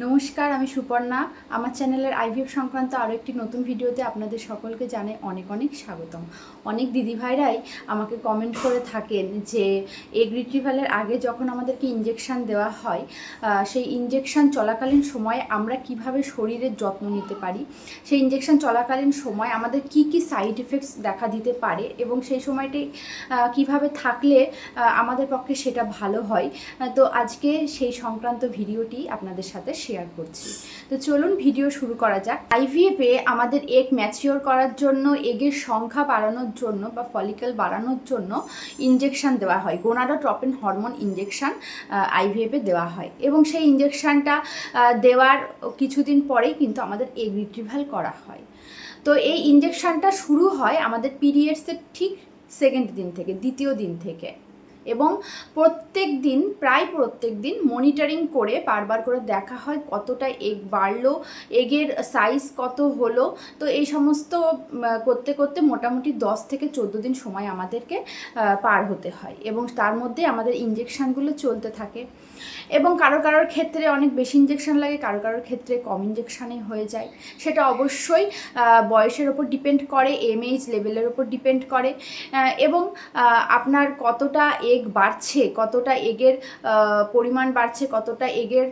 নমস্কার, আমি সুপর্ণা। আমার চ্যানেলের আইভিএফ সংক্রান্ত আরও একটি নতুন ভিডিওতে আপনাদের সকলকে জানাই অনেক অনেক স্বাগতম। অনেক দিদিভাইরাই আমাকে কমেন্ট করে থাকেন যে এগ রিট্রিভালের আগে যখন আমাদেরকে ইঞ্জেকশান দেওয়া হয় সেই ইঞ্জেকশান চলাকালীন সময়ে আমরা কীভাবে শরীরের যত্ন নিতে পারি, সেই ইঞ্জেকশান চলাকালীন সময় আমাদের কি কি সাইড এফেক্টস দেখা দিতে পারে এবং সেই সময়টি কীভাবে থাকলে আমাদের পক্ষে সেটা ভালো হয় তো আজকে সেই সংক্রান্ত ভিডিওটি আপনাদের সাথে শেয়ার করছি। তো চলুন ভিডিও শুরু করা যাক। আইভিএফে আমাদের এগ ম্যাচিওর করার জন্য এগের সংখ্যা বাড়ানোর জন্য বা ফলিকেল বাড়ানোর জন্য ইঞ্জেকশন দেওয়া হয়। গোনাডোট্রপিন হরমোন ইঞ্জেকশন আইভিএফে দেওয়া হয়। এবং সেই ইঞ্জেকশানটা দেওয়ার কিছুদিন পরেই কিন্তু আমাদের এগ রিট্রিভাল করা হয়। তো এই ইঞ্জেকশানটা শুরু হয় আমাদের পিরিয়ডসের ঠিক সেকেন্ড দিন থেকে, দ্বিতীয় দিন থেকে। এবং প্রত্যেক দিন, প্রায় প্রত্যেক দিন মনিটরিং করে বারবার করে দেখা হয় কতটা এগ বাড়লো, এগের সাইজ কত হলো। তো এই সমস্ত করতে করতে মোটামুটি দশ থেকে চোদ্দ দিন সময় আমাদেরকে পার হতে হয় এবং তার মধ্যে আমাদের ইঞ্জেকশানগুলো চলতে থাকে। এবং কারও কারোর ক্ষেত্রে অনেক বেশি ইঞ্জেকশন লাগে, কারও কারোর ক্ষেত্রে কম ইঞ্জেকশানে হয়ে যায়। সেটা অবশ্যই বয়সের ওপর ডিপেন্ড করে এমএইচ লেভেলের ওপর ডিপেন্ড করে এবং আপনার কতটা এগ বাড়ছে কতটা এগের পরিমাণ বাড়ছে কতটা এগের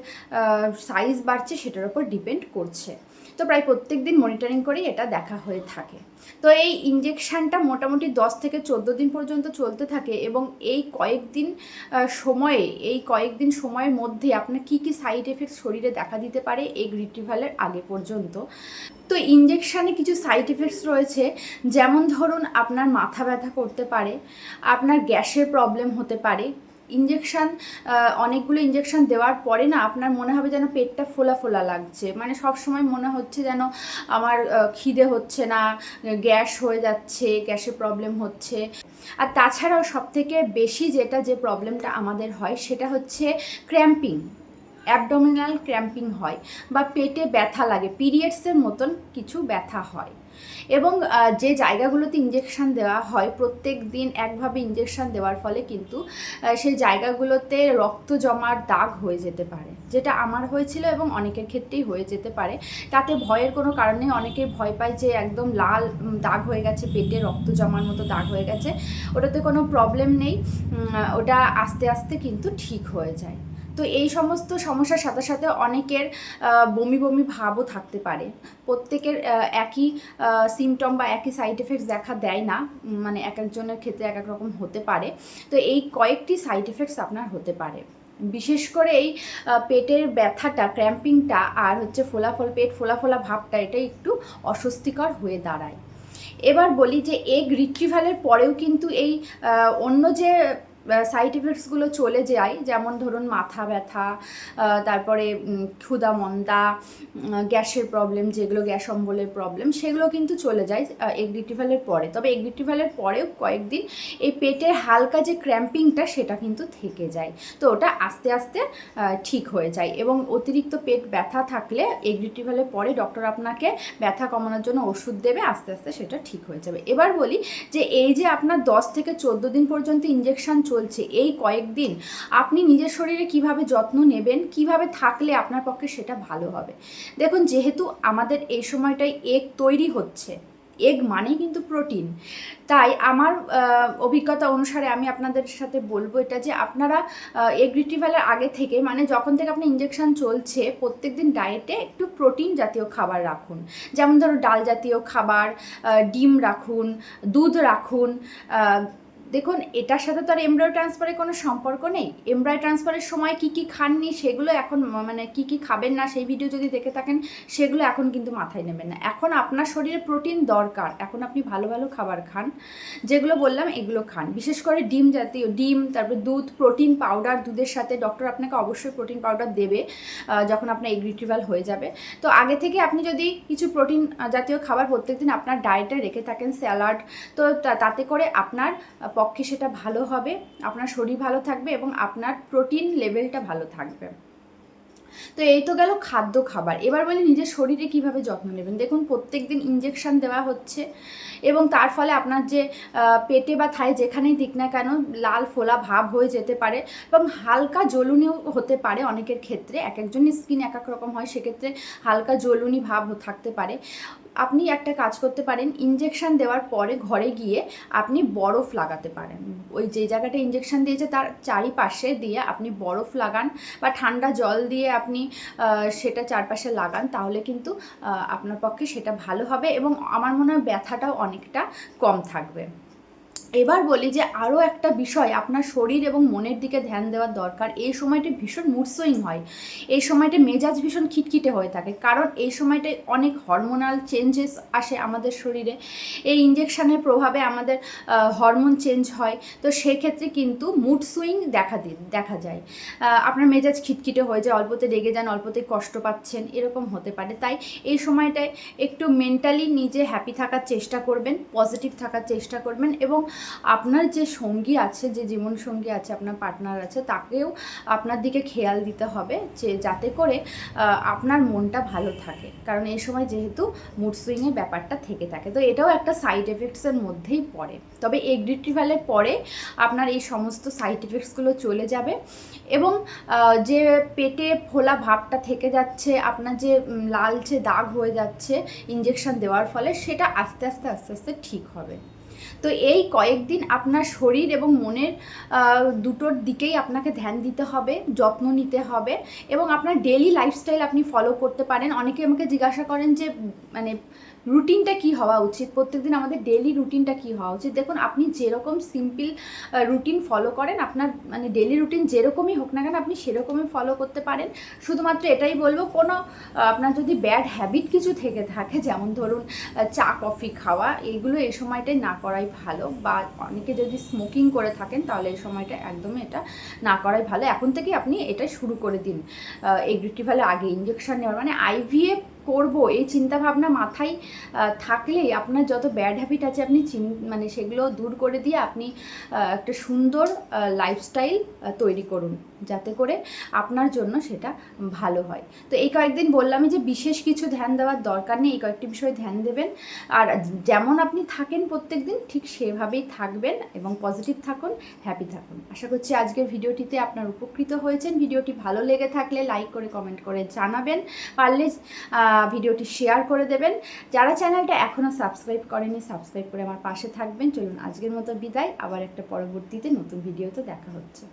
সাইজ বাড়ছে সেটার উপর ডিপেন্ড করছে। তো প্রায় প্রত্যেক দিন মনিটরিং করেই এটা দেখা হয়ে থাকে। তো এই ইঞ্জেকশানটা মোটামুটি দশ থেকে চোদ্দ দিন পর্যন্ত চলতে থাকে এবং এই কয়েকদিন সময়ে, এই কয়েকদিন সময়ের মধ্যে আপনার কি কি সাইড এফেক্ট শরীরে দেখা দিতে পারে এই রিট্রিভালের আগে পর্যন্ত। তো ইঞ্জেকশানে কিছু সাইড এফেক্টস রয়েছে, যেমন ধরুন আপনার মাথা ব্যথা করতে পারে, আপনার গ্যাসের প্রবলেম হতে পারে ইঞ্জেকশান অনেকগুলো ইঞ্জেকশান দেওয়ার পরে না আপনার মনে হবে যেন পেটটা ফোলা ফোলা লাগছে। মানে সব সময় মনে হচ্ছে যেন আমার খিদে হচ্ছে না, গ্যাস হয়ে যাচ্ছে, গ্যাসের প্রবলেম হচ্ছে। আর তাছাড়াও সবথেকে বেশি যেটা যে প্রবলেমটা আমাদের হয় সেটা হচ্ছে ক্র্যাম্পিং অ্যাবডোমিনাল ক্র্যাম্পিং হয় বা পেটে ব্যথা লাগে পিরিয়ডসের মতন কিছু ব্যথা হয়। এবং যে জায়গাগুলোতে ইঞ্জেকশান দেওয়া হয়, প্রত্যেক দিন একভাবে ইঞ্জেকশান দেওয়ার ফলে কিন্তু সেই জায়গাগুলোতে রক্ত জমার দাগ হয়ে যেতে পারে, যেটা আমার হয়েছিল এবং অনেকের ক্ষেত্রেই হয়ে যেতে পারে। তাতে ভয়ের কোনো কারণে অনেকে ভয় পায় যে একদম লাল দাগ হয়ে গেছে, পেটে রক্ত জমার মতো দাগ হয়ে গেছে। ওটাতে কোনো প্রবলেম নেই ওটা আস্তে আস্তে কিন্তু ঠিক হয়ে যায়। তো এই সমস্ত সমস্যার সাথে সাথে অনেকের বমি বমি ভাবও থাকতে পারে। প্রত্যেকের একই সিমটম বা একই সাইড এফেক্টস দেখা দেয় না। মানে এক একজনের ক্ষেত্রে এক এক রকম হতে পারে। তো এই কয়েকটি সাইড এফেক্টস আপনার হতে পারে। বিশেষ করে এই পেটের ব্যথাটা ক্র্যাম্পিংটা আর হচ্ছে ফোলা ফোলা পেট ফোলা ফোলা ভাবটা, এটা একটু অস্বস্তিকর হয়ে দাঁড়ায়। এবার বলি যে এগ রিট্রিভালের পরেও কিন্তু এই অন্য যে সাইড এফেক্টসগুলো চলে যায়, যেমন ধরুন মাথা ব্যথা তারপরে ক্ষুধা, মন্দা গ্যাসের প্রবলেম যেগুলো গ্যাস অম্বলের প্রবলেম সেগুলো কিন্তু চলে যায় এগ রিট্রিভালের পরে। তবে এগ রিট্রিভালের পরেও কয়েকদিন এই পেটের হালকা যে ক্র্যাম্পিংটা সেটা কিন্তু থেকে যায়। তো ওটা আস্তে আস্তে ঠিক হয়ে যায় এবং অতিরিক্ত পেট ব্যথা থাকলে এগ রিট্রিভালের পরে ডক্টর আপনাকে ব্যথা কমানোর জন্য ওষুধ দেবে, আস্তে আস্তে সেটা ঠিক হয়ে যাবে। এবার বলি যে, এই যে আপনার দশ থেকে চোদ্দ দিন পর্যন্ত ইঞ্জেকশন চলছে। এই কয়েকদিন আপনি নিজের শরীরে কীভাবে যত্ন নেবেন, কীভাবে থাকলে আপনার পক্ষে সেটা ভালো হবে। দেখুন, যেহেতু আমাদের এই সময়টায় এগ তৈরি হচ্ছে এগ মানেই কিন্তু প্রোটিন তাই আমার অভিজ্ঞতা অনুসারে আমি আপনাদের সাথে বলব এটা যে আপনারা এগ রিট্রিভালের আগে থেকে মানে যখন থেকে আপনার ইঞ্জেকশন চলছে, প্রত্যেকদিন ডায়েটে একটু প্রোটিন জাতীয় খাবার রাখুন। যেমন ধরো ডাল জাতীয় খাবার ডিম রাখুন, দুধ রাখুন দেখুন, এটার সাথে তো আর এমব্রয় ট্রান্সফারের কোনো সম্পর্ক নেই। এমব্রয় ট্রান্সফারের সময় কি কি খাননি সেগুলো এখন মানে কি কি খাবেন না সেই ভিডিও যদি দেখে থাকেন, সেগুলো এখন কিন্তু মাথায় নেবেন না। এখন আপনার শরীরে প্রোটিন দরকার। এখন আপনি ভালো ভালো খাবার খান। যেগুলো বললাম, এগুলো খান। বিশেষ করে ডিম জাতীয়, ডিম, তারপর দুধ, প্রোটিন পাউডার, দুধের সাথে ডক্টর আপনাকে অবশ্যই প্রোটিন পাউডার দেবে যখন আপনার এগ রিট্রিভাল হয়ে যাবে। তো আগে থেকে আপনি যদি কিছু প্রোটিন জাতীয় খাবার প্রত্যেকদিন আপনার ডায়েটে রেখে থাকেন স্যালাড তো তাতে করে আপনার পক্ষে সেটা ভালো হবে আপনার শরীর ভালো থাকবে এবং আপনার প্রোটিন লেভেলটা ভালো থাকবে। তো এই তো গেল খাদ্য খাবার। এবার বলি নিজের শরীরে কীভাবে যত্ন নেবেন? দেখুন প্রত্যেক দিন ইঞ্জেকশন দেওয়া হচ্ছে এবং তার ফলে আপনার যে পেটে বা থায় যেখানেই দিক না কেন লাল ফোলা ভাব হয়ে যেতে পারে এবং হালকা জ্বলুনিও হতে পারে অনেকের ক্ষেত্রে। এক একজনের স্কিন এক এক রকম হয়, সেক্ষেত্রে হালকা জ্বলুনি ভাব থাকতে পারে। আপনি একটা কাজ করতে পারেন ইঞ্জেকশন দেওয়ার পরে ঘরে গিয়ে আপনি বরফ লাগাতে পারেন। ওই যে জায়গাটা ইঞ্জেকশন দিয়েছে, তার চারিপাশে দিয়ে আপনি বরফ লাগান বা ঠান্ডা জল দিয়ে আপনি সেটা চারপাশে লাগান, তাহলে কিন্তু আপনার পক্ষে সেটা ভালো হবে এবং আমার মনে হয় ব্যথাটাও অনেকটা কম থাকবে। এবার বলি যে আরও একটা বিষয় আপনার শরীর এবং মনের দিকে ধ্যান দেওয়ার দরকার। এই সময়টা ভীষণ মুড সুইং হয়। এই সময়টা মেজাজ ভীষণ খিটখিটে হয়ে থাকে। কারণ এই সময়টায় অনেক হরমোনাল চেঞ্জেস আসে আমাদের শরীরে। এই ইঞ্জেকশানের প্রভাবে আমাদের হরমোন চেঞ্জ হয়। তো সেক্ষেত্রে কিন্তু মুড সুইং দেখা দি, দেখা যায়। আপনার মেজাজ খিটখিটে হয়ে যায়, অল্পতে রেগে যান, অল্পতে কষ্ট পাচ্ছেন, এরকম হতে পারে। তাই এই সময়টায় একটু মেন্টালি নিজে হ্যাপি থাকার চেষ্টা করবেন পজিটিভ থাকার চেষ্টা করবেন এবং আপনার যে সঙ্গী আছে, যে জীবন সঙ্গী আছে, আপনার পার্টনার আছে, তাকেও আপনার দিকে খেয়াল দিতে হবে যে যাতে করে আপনার মনটা ভালো থাকে। কারণ এই সময় যেহেতু মুড সুইংয়ের ব্যাপারটা থেকে থাকে। তো এটাও একটা সাইড এফেক্টসের মধ্যেই পড়ে। তবে এগ পরে আপনার এই সমস্ত সাইড এফেক্টসগুলো চলে যাবে এবং যে পেটে ফোলা ভাবটা থেকে যাচ্ছে, আপনার যে লালচে দাগ হয়ে যাচ্ছে ইঞ্জেকশন দেওয়ার ফলে সেটা আস্তে আস্তে আস্তে আস্তে ঠিক হবে। তো এই কয়েকদিন আপনার শরীর এবং মনের দুটোর দিকেই আপনাকে ধ্যান দিতে হবে, যত্ন নিতে হবে এবং আপনার ডেলি লাইফস্টাইল আপনি ফলো করতে পারেন। অনেকে আমাকে জিজ্ঞাসা করেন যে মানে রুটিনটা কি হওয়া উচিত? প্রত্যেকদিন আমাদের ডেলি রুটিনটা কি হওয়া উচিত? দেখুন, আপনি যেরকম সিম্পল রুটিন ফলো করেন, আপনার মানে ডেলি রুটিন যেরকমই হোক না কেন, আপনি সেরকমই ফলো করতে পারেন। শুধুমাত্র এটাই বলব, কোনো আপনার যদি ব্যাড হ্যাবিট কিছু থেকে থাকে, যেমন ধরুন চা কফি খাওয়া এইগুলো এই সময়টায় না করাই ভালো। বা অনেকে যদি স্মোকিং করে থাকেন, তাহলে এই সময়টা একদমই এটা না করাই ভালো। এখন থেকে আপনি এটা শুরু করে দিন। এগ্রিটিভালে আগে ইঞ্জেকশন নেওয়ার মানে আইভিএফ করব, এই চিন্তা ভাবনা মাথায় থাকলেই আপনার যত ব্যাড হ্যাবিট আছে আপনি মানে সেগুলো দূর করে দিয়ে আপনি একটা সুন্দর লাইফস্টাইল তৈরি করুন। যাতে করে আপনার জন্য সেটা ভালো হয়। তো এই কয়েকদিন বললামই যে বিশেষ কিছু ধ্যান দেওয়ার দরকার নেই, এই কয়েকটি বিষয়ে ধ্যান দেবেন। আর যেমন আপনি থাকেন প্রত্যেক দিন ঠিক সেভাবেই থাকবেন এবং পজিটিভ থাকুন হ্যাপি থাকুন। আশা করছি আজকের ভিডিওটিতে আপনার উপকৃত হয়েছেন। ভিডিওটি ভালো লেগে থাকলে লাইক করে কমেন্ট করে জানাবেন। পারলে ভিডিওটি শেয়ার করে দেবেন। যারা চ্যানেলটা এখনও সাবস্ক্রাইব করেনি, সাবস্ক্রাইব করে আমার পাশে থাকবেন। চলুন আজকের মতো বিদায়। আবার একটা পরবর্তীতে নতুন ভিডিওতে দেখা হচ্ছে।